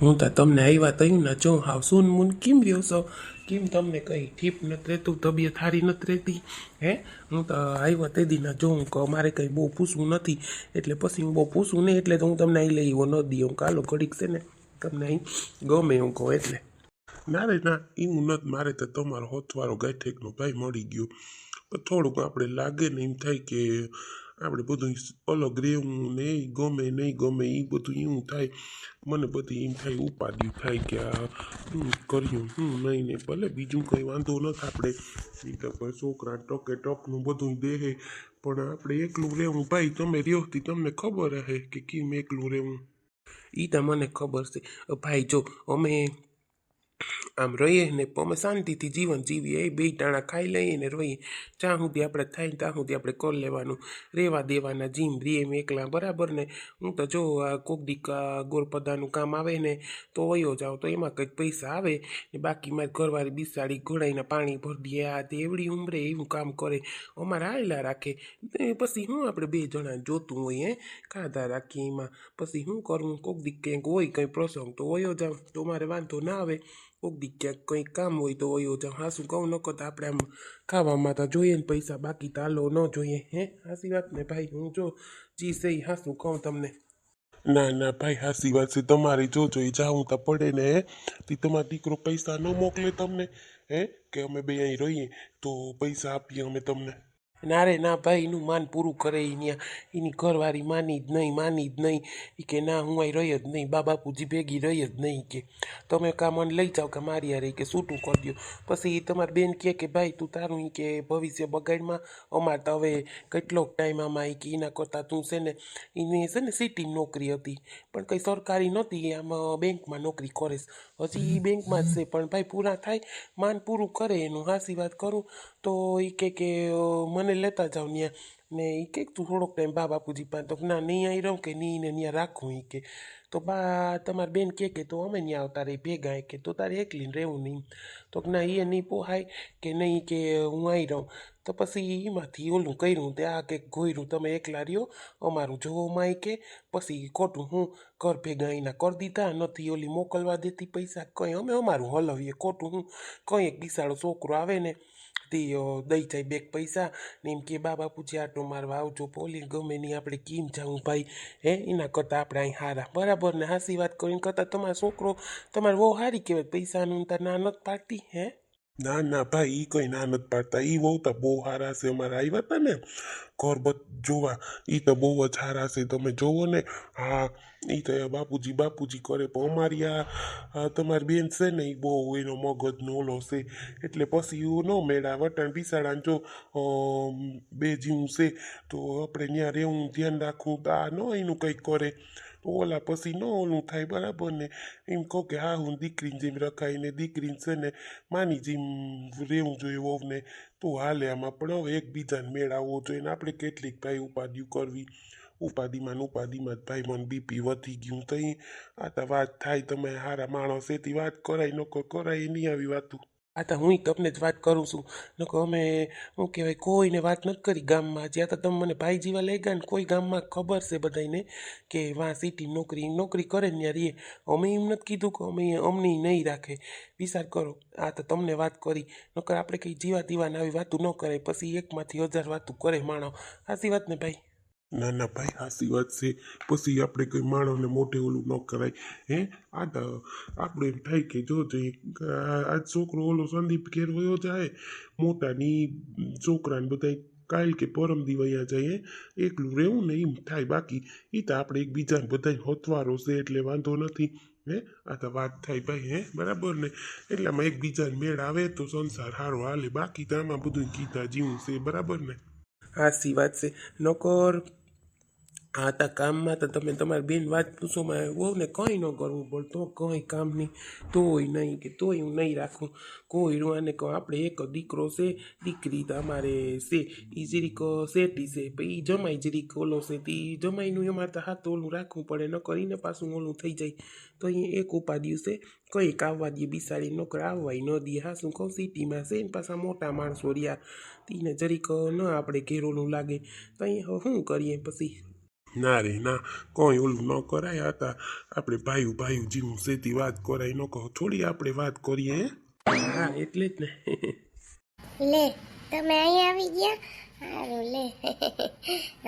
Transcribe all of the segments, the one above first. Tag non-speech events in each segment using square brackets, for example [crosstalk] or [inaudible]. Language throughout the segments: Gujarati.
હું તો તમને આવ્યા તયું ને જો હાવ સુન મુન કેમ રહ્યો છો? કેમ તમને કંઈ ઠીપ નથી રહેતું, તબિયત સારી નથી રહેતી? હે? હું તો આવ્યા તે દીના જોઉં કે, મારે કંઈ બહુ પૂછવું નથી. એટલે પછી હું બહુ પૂછું નહીં, એટલે તો હું તમને અહીં લઈ આવ્યો ન હું કાલો ઘડીક છે ને, તમને અહીં ગમે હું કહું એટલે. ના રે ના એવું નથી, મારે તો તમારો હોથવાળો ગાંઠેકનો ભાઈ મળી ગયો. થોડુંક આપણે લાગે ને એમ થાય કે આપણે બધું અલગ રહેવું ને એ ગમે નહીં ગમે એ બધું એવું થાય મને બધી એમ થાય ઉપાધિ થાય કે આ હું કર્યું શું નહીં ને ભલે બીજું કંઈ વાંધો નથી આપણે એ તો છોકરા ટકે ટકનું બધું દેહે પણ આપણે એકલું રહેવું ભાઈ તમે રહ્યોથી તમને ખબર હે કે કેમ એકલું રહેવું એ તો મને ખબર છે ભાઈ જો અમે આમ રહીએ ને અમે શાંતિથી જીવન જીવીએ બે ટાણા ખાઈ લઈએ ને રહીએ. જ્યાં સુધી આપણે થાય ત્યાં સુધી આપણે કોલ લેવાનું. રહેવા દેવાના, જીમ રીએ એમ એકલા, બરાબર ને? હું તો જો આ કોક દીક આ ગોરપદાનું કામ આવે ને, તો વયો જાઉં, તો એમાં કંઈક પૈસા આવે ને બાકી મારી ઘરવાળી બિસાડી ઘોડાઈને પાણી ભરી દે, આ તે એવડી ઉંમરે એવું કામ કરે. અમારે આયલા રાખે. પછી હું આપણે બે જણા જોતું હોય, હે? ખાધા રાખીએ એમાં. પછી શું કરવું કોક દીક કંઈક હોય, કંઈ પ્રસંગ, તો વયો જાઉં. તો મારે વાંધો ના આવે. કોક ક્યાંક કંઈક કામ હોય તો વયો જાઉં. હાસું કહું? નકો તો આપણે આમ ખાવામાં તો જોઈએ ને પૈસા, બાકી તો હાલો ન જોઈએ, હે? હાસી વાત ને ભાઈ, હું જો જી સહી હાસું કહું તમને? ના ના, ભાઈ, હાસી વાત છે. તમારી જો જોઈ જાઉં તો પડે ને, હે? તે તમારો દીકરો પૈસા ન મોકલે તમને, હે? કે અમે બે અહીં રહીએ, તો પૈસા આપીએ અમે તમને. ના રે ના ભાઈ એનું માન પૂરું કરે એ ત્યાં એની ઘરવાળી માની જ નહીં માની જ નહીં. એ કે ના હું અહીં રહી જ નહીં. બા બાપુજી ભેગી રહી જ નહીં. કે તમે કાં મને લઈ જાઓ કે મારી હારે. કે છૂટું કરી દો પછી એ તમારી બેન કહે કે ભાઈ તું તારું કે ભવિષ્ય બગાડમાં. અમારે તો હવે કેટલોક ટાઈમ આમાં કે એના કરતાં તું છે ને એને છે ને સિટીની નોકરી હતી. પણ કંઈ સરકારી નહોતી આમ બેંકમાં નોકરી કરે હજી એ બેંકમાં જ છે પણ ભાઈ પૂરા થાય માન પૂરું કરે એનું. હાસી વાત કરું તો એ કે અ, મને લેતા જાઉં ત્યાં ને એ કે તું થોડોક ટાઈમ બા બાપુજી પાસે તો ના નહીં આવી રહું કે નહીં ને ત્યાં રાખું એ કે તો બા તમારી બેન કહે કે તો અમે ત્યાં આવતા રહી ભેગા કે તો તારે એકલીને રહેવું નહીં તો ના એ નહીં પોહાય કે નહીં કે હું આવી રહું તો પછી એમાંથી ઓલું કર્યું તે આ કંઈક ગોયરું તમે એકલા રહ્યો અમારું જોવામાં માય કે પછી ખોટું હું ઘર ભેગા એના કરી દીધા નથી ઓલી મોકલવા દેતી પૈસા કંઈ અમે અમારું હલવીએ ખોટું હું કંઈ એક બિસાડો છોકરો આવે ને તે દઈ જાય. બેગ પૈસા ને એમ કે બા બાપુજી આટો મારવા આવજો. પોલીસ ગમે નહીં આપણે કેમ જાઉં ભાઈ? હે? એના કરતાં આપણે અહીં હારા. બરાબર ને હાસી વાત કરીને કરતાં તમારો છોકરો, તમારે બહુ સારી કહેવાય. પૈસાનું તાર ના નથી પાડતી હે? ના ના ભાઈ એ કંઈ ના નથી પાડતા એ બહુ તો બહુ સારા છે અમારે આવ્યા હતા ને ઘર જોવા એ તો બહુ જ સારા છે તમે જોવો ને હા એ તો બાપુજી બાપુજી કરે પણ અમારી આ તમારી બેન છે ને એ બહુ એનો મગજનો ઓલો છે એટલે પછી એવું ન મેળા વટાણ બિસાડાને જો બે જીવું છે તો આપણે ત્યાં રહેવું ધ્યાન રાખવું તો આ ન એનું કંઈક કરે તો ઓલા પછી ન ઓલું થાય બરાબર ને એમ કહો કે હા હું દીકરીને જેમ રખાય ને દીકરીને છે ને માની જેમ રહેવું જોઈએ વહુને તો હાલે આમાં પણ હવે એકબીજાને મેળ આવવો જોઈએ ને આપણે કેટલીક ભાઈ ઉપાધિઓ કરવી ઉપાધિમાં ઉપાધિમાં જ ભાઈ મને બીપી વધી ગયું તો ઈ આ તો વાત થાય તમે હારા માણસ એથી વાત કરાય નકો કરાય નહીં આવી વાતું આ તો હું તમને જ વાત કરું છું. નકો અમે શું કહેવાય, કોઈને વાત નથી કરી ગામમાં. જ્યાં તો તમે મને ભાઈ જીવા લઈ ગયા ને કોઈ ગામમાં ખબર છે બધાને કે વાં સિટી નોકરી નોકરી કરે ને ત્યાં એ અમે એમ નથી કીધું કે અમે અમને નહીં રાખે. વિચાર કરો, આ તો તમને વાત કરી. નકર આપણે કંઈ જીવા દીવાને આવી વાતું ન કરે પછી એકમાંથી હજાર વાતું કરે માણો સાચી વાત ને ભાઈ? ના ના ભાઈ હાસી વાત છે. પછી આપણે કોઈ માણસને મોઢે ઓલું ન કરાય. હે? આ તો આપણે એમ થાય કે જો આ છોકરો ઓલો સંદીપ ઘેર વયો જાય, મોટાની છોકરાને બધા કાલ કે પરમ દિવાયા જઈએ એકલું રહેવું ને એમ થાય. બાકી એ તો આપણે એકબીજાને બધા હોતવારો છે એટલે વાંધો નથી. હે? આ તો વાત થાય ભાઈ, હે? બરાબર ને? એટલામાં એકબીજાને મેળ આવે તો સંસાર સારો હાલે. બાકી તો આમાં બધું ગીતા જીવું છે. બરાબર ને? હાસી વાત છે. નકર આ તા કામમાં તો તમે તમારી બેન વાત પૂછો બહુ ને કંઈ ન કરવું પડે, તો કંઈ કામ નહીં. તોય નહીં કે તોય હું નહીં રાખું. કોઈ રૂવાને કહો, આપણે એક દીકરો છે, દીકરી તમારે છે એ જરીક શેટી છે પછી જમાઈ જરીક ઓલો છે, તે જમાઈનું એમાં તો હાથ ઓલું રાખવું પડે ન કરીને પાછું ઓલું થઈ જાય. તો અહીંયા એક ઉપાડ્યું છે, કંઈક આવવા દે, બિસાડી, નોકર આવવાય ન દે. હા, શું કહું? સિટીમાં છે ને પાછા મોટા માણસો રહ્યા તીને જરીક ન આપણે ઘેરોલું લાગે. તો અહીંયા શું કરીએ પછી? ના રે, ના. કોઈ ઓલું ન કરાય. હતા આપણે ભાઈ ભાઈ જીવું સેતી વાત કરાય, ન કહો. થોડી આપણે વાત કરીએ, હા? એટલે જ ને. લે, તમે અહીં આવી ગયા? સારું, લે.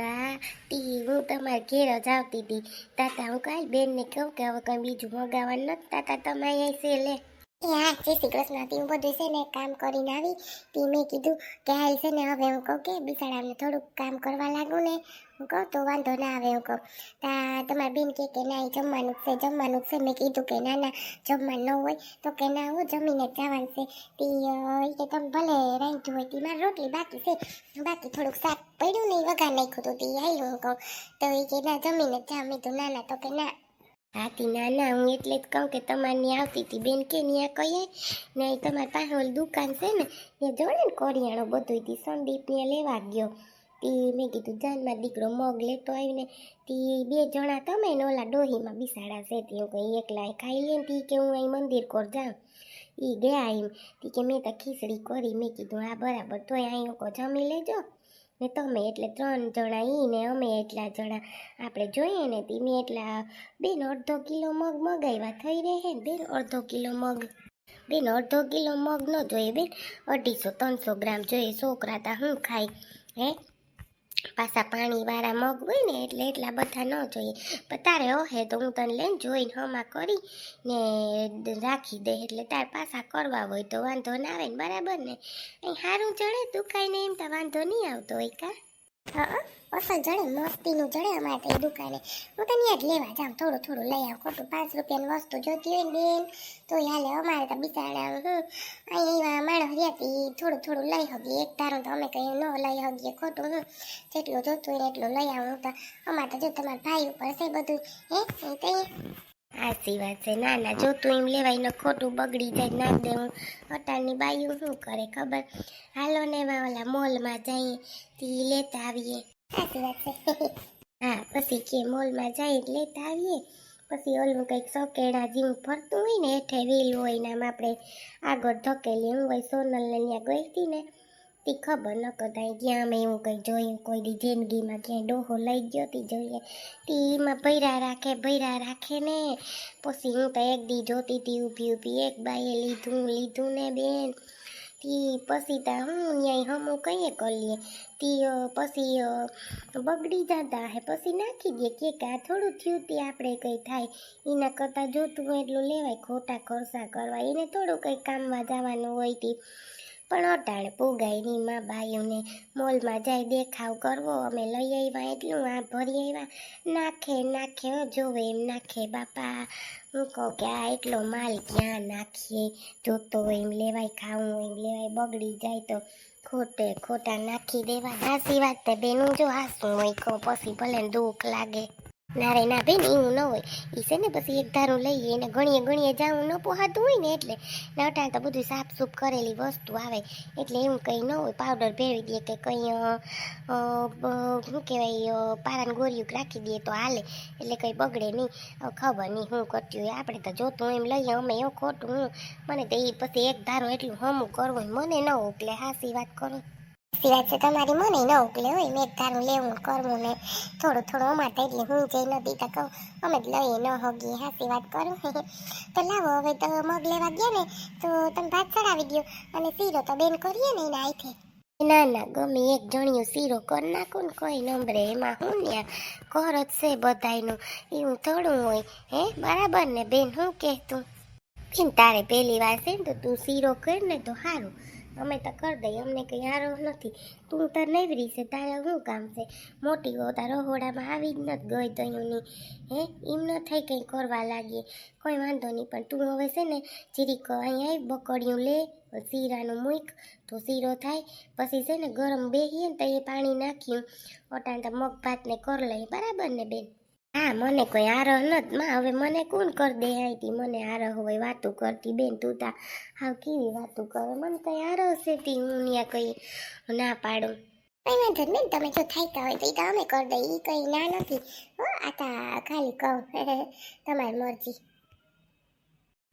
હા તી હું તમારા ઘેર જ આવતી હતી. તાતા, હું કાલ બેનને કહું કે હવે કંઈ બીજું મગાવવાનું નથી. તાતા, તમે અહીંયા છે, લે. એ, હા, જય શ્રી કૃષ્ણ. હું બધું છે ને કામ કરીને આવી. તી મેં કીધું કે હાલ છે ને, હવે હું કહું કે બિચારાને થોડુંક કામ કરવા લાગુ ને. હું તો વાંધો ના આવે એવું કહું. તા તમારા બેન કે ના, એ જમવાનું છે જમવાનું છે. મેં કીધું કે ના ના, જમવાનું ન હોય તો કે ના, હું, જમીને જવાનું છે. તી કે તમે ભલે રાંધ્યું હોય, તી, મારી રોટલી બાકી છે. બાકી થોડુંક શાક પડ્યું ને ઈ વઘાર નાખ્યું હતું તી આવી હું કહું. તો એ કે ના, જમીને જ મેં તો ના ના, તો કે ના. હાથી ના ના, હું એટલે જ કહું કે તમારે ત્યાં આવતી હતી બેન કે ત્યાં કહીએ ને તમારી પાસે દુકાન છે ને ત્યાં જોડે ને કોરિયાણો બધું તી સંદીપ ત્યાં લેવા ગયો. તી મેં કીધું જાનમાં દીકરો મગ લેતો આવીને તી બે જણા તમે ને ઓલા ડોહીમાં બિસાડા છે. તે હું કહી એકલા એ ખાઈ લે ને કે હું અહીં મંદિર કોર જાઉં. એ ગયા એમ, તી કે, મેં તો ખીચડી કરી. મેં કીધું, હા, બરાબર, તોય અહીં કો જમી લેજો. ને તમે એટલે ત્રણ જણા ઈ ને અમે એટલા જણા આપણે જોઈએ ને તી, મેં એટલા બેન અડધો કિલો મગ મગાવ્યા, થઈ રહે ને બેન અડધો કિલો મગ. બેન અડધો કિલો મગ ન જોઈએ બેન, અઢીસો, ત્રણસો ગ્રામ જોઈએ, છોકરા તા શું ખાય, હે? પાછા પાણીવાળા મગ હોય ને એટલે એટલા બધા ન જોઈએ. પણ તારે ઓહે તો હું તને લઈને જોઈને હમા કરી ને રાખી દે એટલે તારે પાછા કરવા હોય તો વાંધો ના આવે ને, બરાબર ને? અહીં સારું જડે દુખાઈને એમ તો વાંધો નહીં આવતો હોય કા? હા. અસલ જડે, મસ્તીનું જડે અમારે તો એ દુકાને. હું તને યાદ લેવા જાઉં, થોડું થોડું લઈ આવું, ખોટું. પાંચ રૂપિયાની વસ્તુ જોતી હોય ને બેન, તો હાલે અમારે તો બિચારા, હું અહીંયા માણસ રહેતી થોડું થોડું લઈ હગીએ. એક તારું તો અમે કંઈ ન લઈ હગીએ, ખોટું, હું. જેટલું જોતું હોય એટલું લઈ આવું તો. અમારે તો જો તમારા ભાઈ ઉપર છે બધું, હે એ આસી વાત છે, ના ના, જોતું એમ લેવાય, ને ખોટું બગડી જાય, ના દે હું અટાણની બાયું શું કરે ખબર? હાલો ને એવા ઓલા મોલમાં જઈએ તી લેતા આવીએ. સાચી વાત છે. હા, પછી કે મોલમાં જઈ લેતા આવીએ. પછી ઓલું કંઈક સકેડા જેવું ફરતું હોય ને, હેઠે વેલું હોય ને, આમ આપણે આગળ ધકેલી હું હોય સોનલને ત્યાં ગઈ હતી ને, તે ખબર ન કરતા ત્યાં અમે એવું કંઈ જોયું, કોઈ દી જિંદગીમાં ક્યાંય ડોહો લઈ ગયો હતી જોઈએ. તી એમાં ભૈરા રાખે ભૈરા રાખે ને. પછી હું તો એક દી જોતી હતી ઊભી ઊભી, એક બાઈએ લીધું લીધું ને બેન. તી પછી તા હું ન્યાય હમું કહીએ કરીએ. તી પછી બગડી જતા હે, પછી નાખી દે. કે કા થોડું થયું તે આપણે કંઈ થાય. એના કરતાં જોતું હોય એટલું લેવાય, ખોટા ખર્ચા કરવા. એને થોડું કંઈ કામમાં જવાનું હોય તી. પણ અટાણે પુગાયની માં બાયુને મોલમાં જાય દેખાવ કરવો. અમે લઈ આવ્યા એટલું, આ ભરી આવ્યા. નાખે નાખે જોવે એમ નાખે, બાપા. હું કહું કે આ એટલો માલ ક્યાં નાખીએ? જોતો હોય એમ લેવાય, ખાવું હોય એમ લેવાય, બગડી જાય તો ખોટે ખોટા નાખી દેવા. હાસી વાત તે બેનું જો હાસું હોય, કહું, પછી ભલે દુઃખ લાગે. ના રે ના બેન એવું ન હોય. એ છે ને પછી એક ધારું લઈએ ને ગણીએ ગણીએ જાવું ન પોહાતું હોય ને એટલે ને તો બધું સાફ સૂફ કરેલી વસ્તુ આવે. એટલે એવું કંઈ ન હોય. પાવડર ભેળવી દઈએ કે કંઈ શું કહેવાય પારાને ગોરિયું રાખી દઈએ તો હાલે. એટલે કંઈ બગડે નહીં. ખબર નહીં હું કરતી હોય. આપણે તો જોતું એમ લઈએ, અમે એવું ખોટું હું. મને તો એ પછી એક ધારું એટલું હમું કરવું મને ન ઉકલે હાસી વાત કરું. સાચી વાત છે તમારી મને ન ઉકલે હોય. મેં તારું લેવું કરવું ને થોડું થોડું અમારે એટલે હું જઈ નથી તો કહું, અમે જ લઈએ, ન હોગીએ, હાસી વાત કરું. [laughs] તો લાવો, હવે તો મગ લેવા ગયા ને, તો તમે ભાત ચડાવી ગયો અને શીરો તો બેન કરીએ ને એના આઈથે ના ના, ગમે એક જણિયો શીરો કર નાખું ને કોઈ નંબરે, એમાં હું ને કર જ છે બધાયનું. એવું થોડું હોય, હે? બરાબર ને બેન શું કહેતું બેન, તારે પહેલી વાર છે ને તો તું શીરો કર ને તો સારું અમે તો કરી દઈએ, અમને કંઈ હારો નથી. તું તાર નવરી છે, તારે શું કામ છે? મોટી હો તારો રહોડામાં આવી જ નથી ગઈ તયુંની હે? એમ ન થાય કંઈ કરવા લાગીએ કોઈ વાંધો નહીં, પણ તું હવે છે ને જીરીક અહીં આવી બકડિયું લે, શીરાનું મૂક, તો શીરો થાય. પછી છે ને ગરમ બેહીએ ને તો એ પાણી નાખ્યું. અટાણ તો મગ ભાતને કર લઈએ. બરાબર ને બેન? હા, મને કોઈ આરહ નથી માં હવે મને કોણ કર દે આઈતી મને આરહ હોય, વાતું કરતી બેન તું તા. હાવ કેવી વાતું કરે? મને કઈ આરહ છે તી, હું ન્યા કઈ ના પાડું. કઈ વાંધો નહીં તમે જો થાયતા હોય તો એ તો અમે કરી દઈએ એ કઈ ના નથી. હો, આ તા ખાલી કહું. [laughs] તમારી મરજી.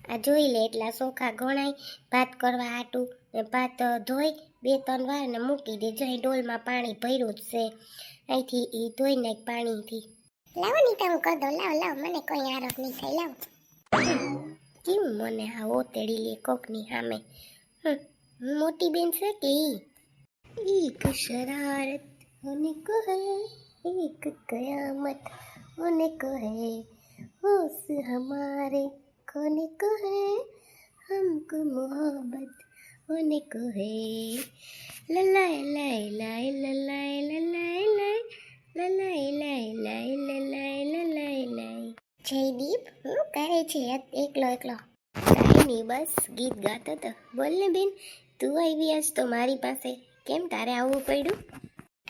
આ જોઈ લે એટલા સોખા ગણાય. ભાત કરવા આટું ને ભાત ધોઈ, બે ત્રણ વાર ને મૂકી દે જઈ ડોલમાં પાણી ભર્યું જ છે. અહીંથી એ ધોઈ નાખ પાણીથી. લાવો નીતા હું કહો લાવ લાવ, મને કોઈ આરોપ નહીં થાય, લાવ. કેવું મને આ ઓતેડી લે કોકની સામે? મોટી બેન છે કે એક શરારત અને કહે, એક કયામત અને કહે, હોશ હમારે કોને કહે? હમકો મોહબ્બત અને કહે, લલાય, લાય લાય, લલાય લલાય લાય જયદીપ હું કરે છે એકલો એકલો કાંઈ નહીં બસ ગીત ગાતો હતો બોલ ને બેન તું આવી આજ તો મારી પાસે કેમ તારે આવવું પડ્યું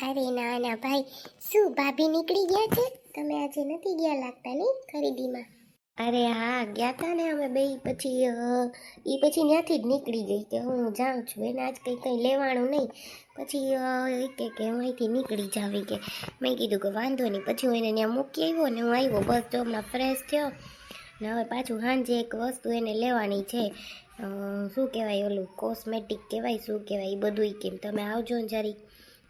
અરે ના ના ભાઈ શું ભાભી નીકળી ગયા છે તમે આજે નથી ગયા લાગતા નહીં ખરીદીમાં અરે હા, ગયા તા ને અમે બે પછી એ પછી ત્યાંથી જ નીકળી ગઈ કે હું જાઉં છું. એને આજ કંઈ કંઈ લેવાનું નહીં. પછી એ કે કે અહીંથી નીકળી જાવી કે, મેં કીધું કે વાંધો નહીં. પછી હું એને ત્યાં મૂકી આવ્યો ને હું આવ્યો બસ તો હમણાં ફ્રેશ થયો. ને હવે પાછું સાંજે એક વસ્તુ એને લેવાની છે. શું કહેવાય ઓલું કોસ્મેટિક કહેવાય, શું કહેવાય એ બધું કેમ તમે આવજો ને જરી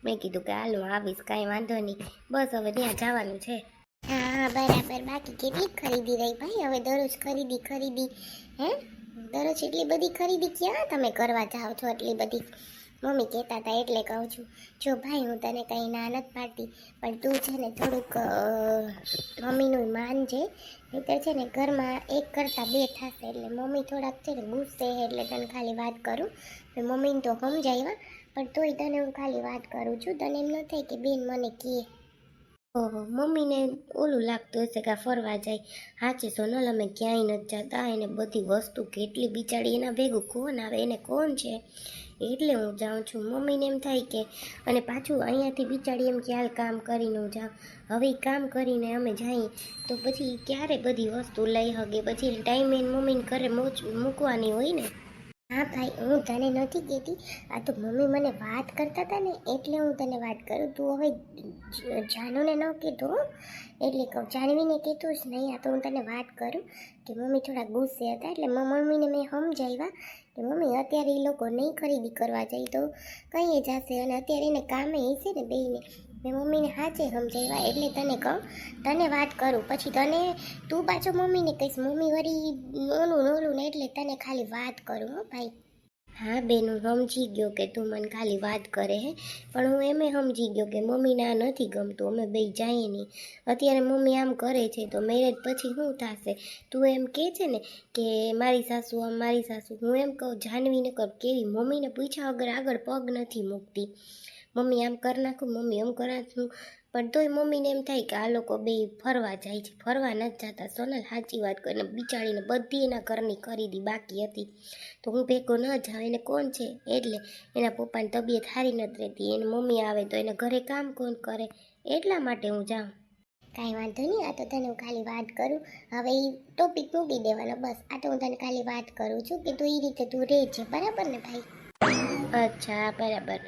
મેં કીધું કે હાલ હું આવીશ, કાંઈ વાંધો નહીં. બસ હવે ત્યાં જવાનું છે. હા બરાબર. બાકી કેટલી ખરીદી રહી ભાઈ? હવે દરરોજ ખરીદી ખરીદી. હે? દરરોજ એટલી બધી ખરીદી ક્યાં તમે કરવા જાઓ છો એટલી બધી? મમ્મી કહેતા હતા એટલે કહું છું. જો ભાઈ, હું તને કંઈ ના નથી પાડતી, પણ તું છે ને થોડુંક મમ્મીનું માન છે. નહીતર છે ને ઘરમાં એક કરતાં બે થશે. એટલે મમ્મી થોડાક છે ને ગુસ્સે એટલે તને ખાલી વાત કરું. મમ્મીને તો સમજાવ્યા પણ તોય તને હું ખાલી વાત કરું છું. તને એમ ન થાય કે બેન મને કહે. ઓહો, મમ્મીને ઓલું લાગતું હશે કે ફરવા જાય. હાચે સોનલ, અમે ક્યાંય નથી જતા, એને બધી વસ્તુ કેટલી બિચારી એના ભેગું કોણ આવે, એને કોણ છે? એટલે હું જાઉં છું. મમ્મીને એમ થાય કે, અને પાછું અહીંયાથી બિચારી એમ કે કામ કરીને હું જાઉં. હવે કામ કરીને અમે જઈએ, તો પછી ક્યારે બધી વસ્તુ લઈ હગે? પછી ટાઈમે મમ્મીને ઘરે મૂકવાની હોય ને? હા ભાઈ, હું તને નથી કહેતી. આ તો મમ્મી મને વાત કરતા હતા ને, એટલે હું તને વાત કરું. તું હવે જાનુને ન કીધું. એટલે કહું, જાનવીને કીધું જ નહીં. આ તો હું તને વાત કરું કે મમ્મી થોડા ગુસ્સે હતા, એટલે મમ્મીને મેં સમજાવ્યા કે મમ્મી, અત્યારે એ લોકો નહીં ખરીદી કરવા જાય તો કંઈ જશે. અને અત્યારે એને કામે હશે ને બેયને મેં મમ્મીને હાચે સમજાવ્યા, એટલે તને કહું, તને વાત કરું. પછી તને, તું પાછો મમ્મીને કહીશ, મમ્મી વળી ઓલું નોલું ને એટલે તને ખાલી વાત કરું હો ભાઈ. હા બેન, હું સમજી ગયો કે તું મને ખાલી વાત કરે હે, પણ હું એમે સમજી ગયો કે મમ્મીને આ નથી ગમતું, અમે બે જઈએ નહીં. અત્યારે મમ્મી આમ કરે છે, તો મેરેજ પછી શું થશે? તું એમ કહે છે ને કે મારી સાસુ આમ, મારી સાસુ, હું એમ કહું જાનવીને કહું કેવી? મમ્મીને પૂછ્યા વગર આગળ પગ નથી મૂકતી. મમ્મી આમ કરી નાખું, મમ્મી આમ કરી નાખું પણ તોય મમ્મીને એમ થાય કે આ લોકો બે ફરવા જાય છે. ફરવા નથી જતા. સોનલ સાચી વાત કરીને બિચારીને બધી એના ઘરની ખરીદી બાકી હતી. તો હું ભેગો ન જાઉં. એને કોણ છે? એટલે એના પપ્પાની તબિયત સારી નથી રહેતી. એને મમ્મી આવે તો એને ઘરે કામ કોણ કરે? એટલા માટે હું જાઉં. કાંઈ વાંધો નહીં. આ તો તને હું ખાલી વાત કરું. હવે એ ટોપિક મૂકી દેવાનો બસ. આ તો હું તને ખાલી વાત કરું છું કે તું એ રીતે તું રહે છે. બરાબર ને ભાઈ? અચ્છા, બરાબર.